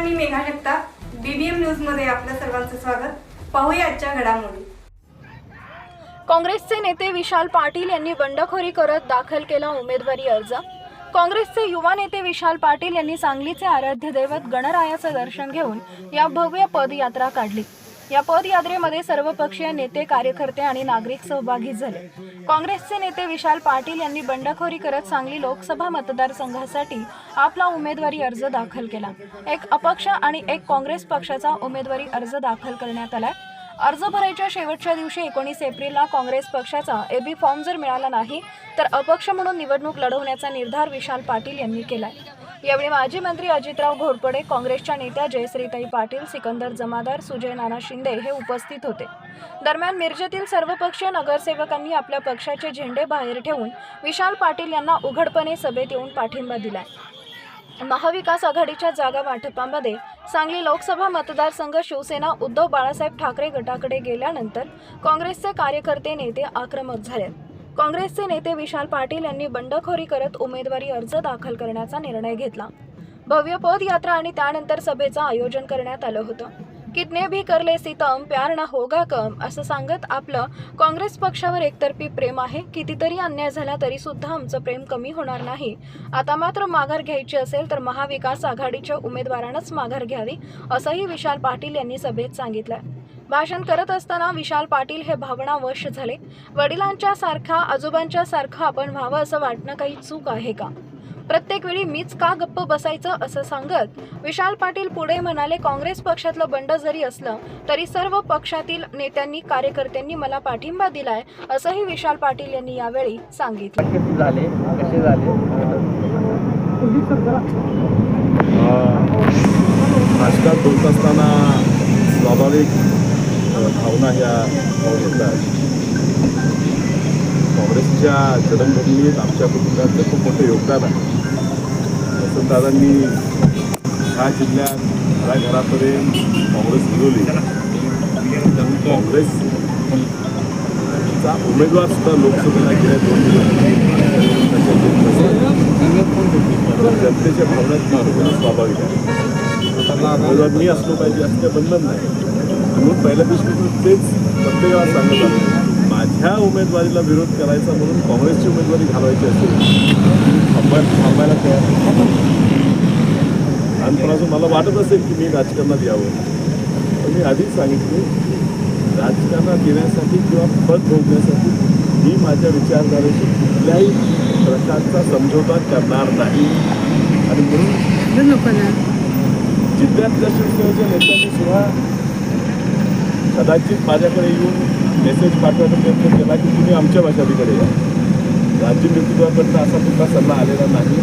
मी Megha Jagtap. BBM न्यूजमध्ये आपलं सर्वांचं स्वागत. पाहूया आजच्या घडामोडी. काँग्रेसचे नेते विशाल पाटील यांनी बंडखोरी करत दाखल केला उमेदवारी अर्ज. काँग्रेसचे युवा नेते विशाल पाटील यांनी सांगलीचे आराध्य दैवत गणरायाचं दर्शन घेऊन या भव्य पदयात्रा काढली. या पदयात्रेमध्ये सर्वपक्षीय नेते कार्यकर्ते आणि नागरिक सहभागी झाले. काँग्रेसचे नेते विशाल पाटील यांनी बंडखोरी करत सांगली लोकसभा मतदारसंघासाठी आपला उमेदवारी अर्ज दाखल केला. एक अपक्ष आणि एक काँग्रेस पक्षाचा उमेदवारी अर्ज दाखल करण्यात आला अर्ज भरायच्या शेवटच्या दिवशी एकोणीस एप्रिलला काँग्रेस पक्षाचा एबी फॉर्म जर मिळाला नाही तर अपक्ष म्हणून निवडणूक लढवण्याचा निर्धार विशाल पाटील यांनी केलाय. यावेळी माजी मंत्री अजितराव घोरपडे काँग्रेसच्या नेत्या जयश्रीताई पाटील सिकंदर जमादार सुजय नाना शिंदे हे उपस्थित होते. दरम्यान मिरजेतील सर्वपक्षीय नगरसेवकांनी आपल्या पक्षाचे झेंडे बाहेर ठेवून विशाल पाटील यांना उघडपणे सभेत येऊन पाठिंबा दिलाय. महाविकास आघाडीच्या जागा वाटपामध्ये सांगली लोकसभा मतदारसंघ शिवसेना उद्धव बाळासाहेब ठाकरे गटाकडे गेल्यानंतर काँग्रेसचे कार्यकर्ते नेते आक्रमक झाले. काँग्रेसचे नेते विशाल पाटील यांनी बंडखोरी करत उमेदवारी अर्ज दाखल करण्याचा निर्णय घेतला. भव्य पदयात्रा आणि त्यानंतर सभेचं आयोजन करण्यात आलं होतं. कितने भी करले सीतम प्यार ना होगा कम असं सांगत आपलं काँग्रेस पक्षावर एकतर्फी प्रेम आहे. कितीतरी अन्याय झाला तरी सुद्धा आमचं प्रेम कमी होणार नाही. आता मात्र माघार घ्यायची असेल तर महाविकास आघाडीच्या उमेदवारानंच माघार घ्यावी असंही विशाल पाटील यांनी सभेत सांगितलं भाषण करत असताना विशाल पाटील हे भावनावश झाले. वडिलांच्या सारखा आजोबांच्या सारखं आपण व्हावं असं वाटणं काही चूक आहे का? प्रत्येक वेळी मीच का गप्प बसायचं असं सांगत विशाल पाटील पुढे म्हणाले काँग्रेस पक्षातलं बंड जरी असलं तरी सर्व पक्षातील नेत्यांनी कार्यकर्त्यांनी मला पाठिंबा दिलाय असंही विशाल पाटील यांनी यावेळी सांगितलं. कसे झाले कसे झाले? राजकारण बोलत असताना स्वाभाविक भावना ह्या भावून येतात काँग्रेसच्या जडणघडणीत आमच्या कुटुंबाचं खूप मोठं योगदान आहे. वसंतदादांनी ह्या जिल्ह्यात घराघरापर्यंत काँग्रेस फिरवली त्यामुळे काँग्रेस चा उमेदवार सुद्धा लोकसभेला गेल्या दोन दिवस जनतेच्या भावनात होणं स्वाभाविक आहे. त्यांना उमेदवार मी असलो पाहिजे असं काही बंधन नाही. म्हणून पहिल्या दिवशी तेच प्रत्येकाला सांगत आलो माझ्या उमेदवारीला विरोध करायचा म्हणून काँग्रेसची उमेदवारी घालवायची असेल. थांबाय थांबायला तयार. लहानपणापासून मला वाटत असेल की मी राजकारणात यावं. पण मी आधीच सांगितले राजकारणात येण्यासाठी किंवा पद भोगण्यासाठी मी माझ्या विचारधारेशी कुठल्याही प्रकारचा समझोता करणार नाही. आणि म्हणून जिल्ह्यातल्या शिवसेनेच्या नेत्यांनी सुद्धा कदाचित माझ्याकडे येऊन मेसेज पाठवायचा प्रयत्न केला की तुम्ही आमच्या भाषातीकडे या. राज्य नेतृत्वाकडनं असा कुठला सल्ला आलेला नाही.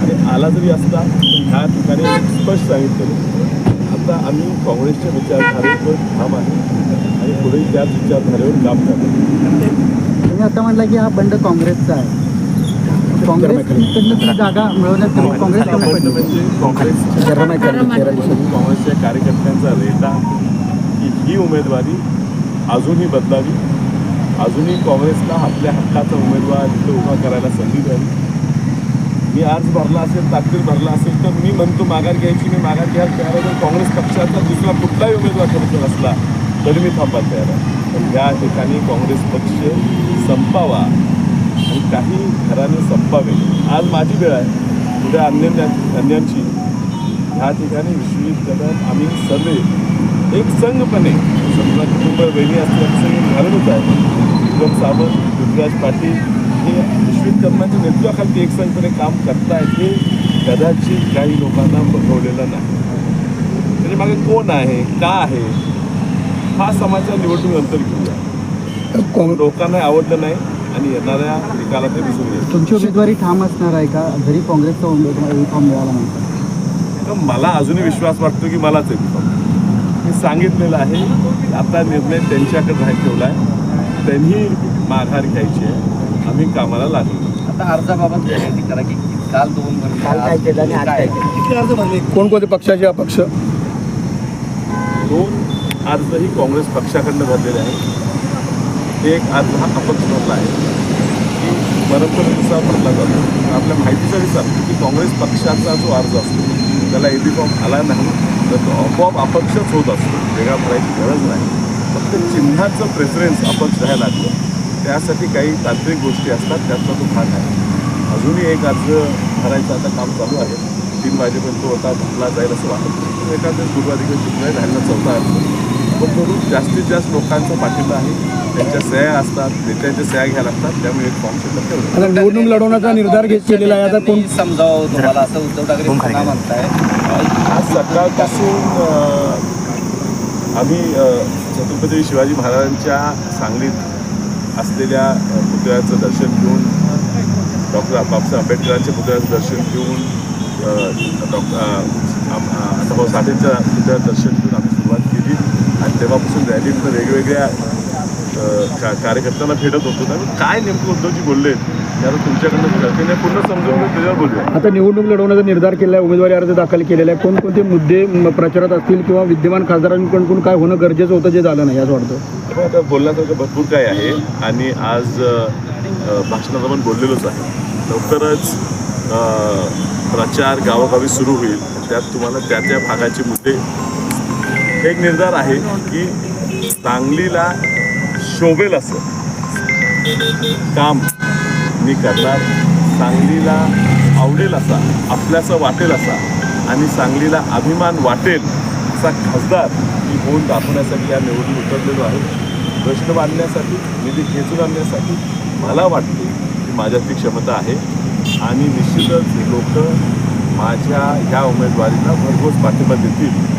आणि आला जरी असता तर ह्या ठिकाणी स्पष्ट सांगितलं आता आम्ही काँग्रेसच्या विचारधारेवर ठाम आहे आणि पुढे त्याच विचारधारेवर काम करतो तुम्ही आता म्हणलं की हा बंड काँग्रेसचा आहे. काँग्रेसकडनं ती जागा मिळवण्यात पडली. म्हणजे काँग्रेस. काँग्रेसच्या कार्यकर्त्यांचा रेटा की ही उमेदवारी अजूनही बदलावी. अजूनही काँग्रेसला आपल्या हक्काचा उमेदवार इथं उभा करायला संधी द्यावी. मी अर्ज भरला असेल ताकदीर भरला असेल तर मी म्हणतो माघार घ्यायची मी माघार घ्यायला तयार आहे काँग्रेस पक्षाचा दुसरा कुठलाही उमेदवार खरं असला तरी मी थांबायला तयार आहे. पण या ठिकाणी काँग्रेस पक्ष संपावा आणि काही घराने संपावे. आज माझी वेळ आहे. उद्या अन्य अन्यांची. ह्या ठिकाणी विश्वजित कदम आम्ही सर्व एक संघपणे समजा कुटुंब वेगळी असल्याचं संघ घालूनच आहे. विक्रम सावंत पृथ्वीराज पाटील हे विश्वजित कदमांच्या नेतृत्वाखाली एक संघपणे काम करतायत हे कदाचित काही लोकांना बघवलेलं नाही. त्याच्यामागे कोण आहे? का आहे? हा समाचार निवडणूक नंतर घेऊया. लोकांना आवडलं नाही आणि येणाऱ्या निकालात ते दिसून येईल. तुमची उमेदवारी ठाम असणार आहे का? जरी काँग्रेसचा उमेदवार मिळाला नाही. मला अजूनही विश्वास वाटतो की मलाच आहे मी सांगितलेलं आहे की आता निर्णय त्यांच्याकडे राहील ठेवला आहे त्यांनी माघार घ्यायची आहे. आम्ही कामाला लागलो. आता अर्जाबाबत माहिती करा की काल दोन केलं कोणकोणते पक्षाचे अपक्ष? दोन अर्जही काँग्रेस पक्षाकडनं भरलेले आहेत. एक अर्ज हा अपक्ष भरला आहे. की परंपरेनुसार भरला जातो. आपल्या माहितीसाठी सांगतो की काँग्रेस पक्षाचा जो अर्ज असतो त्याला युनिफॉर्म बी फॉर्म आला नाही तर तो आपोआप अपक्षच होत असतो. वेगळा करायची गरज नाही. फक्त चिन्हाचं प्रेफरन्स अपक्ष राहायला लागलं त्यासाठी काही तांत्रिक गोष्टी असतात त्यातला तो भाग आहे. अजूनही एक अर्ज भरायचं आता काम चालू आहे. तीन वाजेपर्यंत तो आता भरला जाईल असं वाटत नाही. एखाद्या गुरुवारी शुक्रवारी राहिला चौथा अर्ज. पण करून जास्तीत जास्त लोकांचा पाठिंबा आहे. त्यांच्या सह्या असतात नेत्यांच्या सह्या घ्यायला लागतात त्यामुळे एक फॉर्म शिल्लक ठेवलं आता निवडणूक लढवण्याचा निर्धार घेत केलेला आहे. आता कोण समजावं तुम्हाला असं उद्धव ठाकरे पुन्हा म्हणताय. आज सकाळपासून आम्ही छत्रपती शिवाजी महाराजांच्या सांगलीत असलेल्या पुतळ्याचं दर्शन घेऊन डॉक्टर बाबासाहेब आंबेडकरांच्या पुतळ्याचं दर्शन घेऊन डॉक्टर आताभाऊ साठेंच्या पुतळ्याचं दर्शन घेऊन आम्ही सुरुवात केली. आणि तेव्हापासून रॅलीतनं वेगवेगळ्या का कार्यकर्त्यांना भेटत होतो. त्यामुळे काय नेमकं उद्धवजी बोलले? त्याला तुमच्याकडनं कळते पूर्ण समजून त्याच्यावर बोलूया. आता निवडणूक लढवण्याचा निर्धार केला आहे उमेदवारी अर्ज दाखल केलेला आहे. कोणकोणते मुद्दे प्रचारात असतील किंवा विद्यमान खासदारांकडून काय होणं गरजेचं होतं जे झालं नाही असं वाटतं? आता बोलण्यासारखं भरपूर काय आहे. आणि आज भाषणात आपण बोललेलोच आहे. लवकरच प्रचार गावोगावी सुरू होईल. त्यात तुम्हाला त्या त्या भागाचे मुद्दे एक निर्धार आहे की सांगलीला शोभेल असं. काम मी करणार. सांगलीला आवडेल असा आपल्याचं वाटेल असा. आणि सांगलीला अभिमान वाटेल असा खासदार मी होऊन दाखवण्यासाठी या निवडून उतरलेलो आहे. प्रश्न बांधण्यासाठी निधी खेचून आणण्यासाठी मला वाटते की माझ्यात ती क्षमता आहे. आणि निश्चितच लोक माझ्या ह्या उमेदवारीला भरघोस पाठिंबा देतील.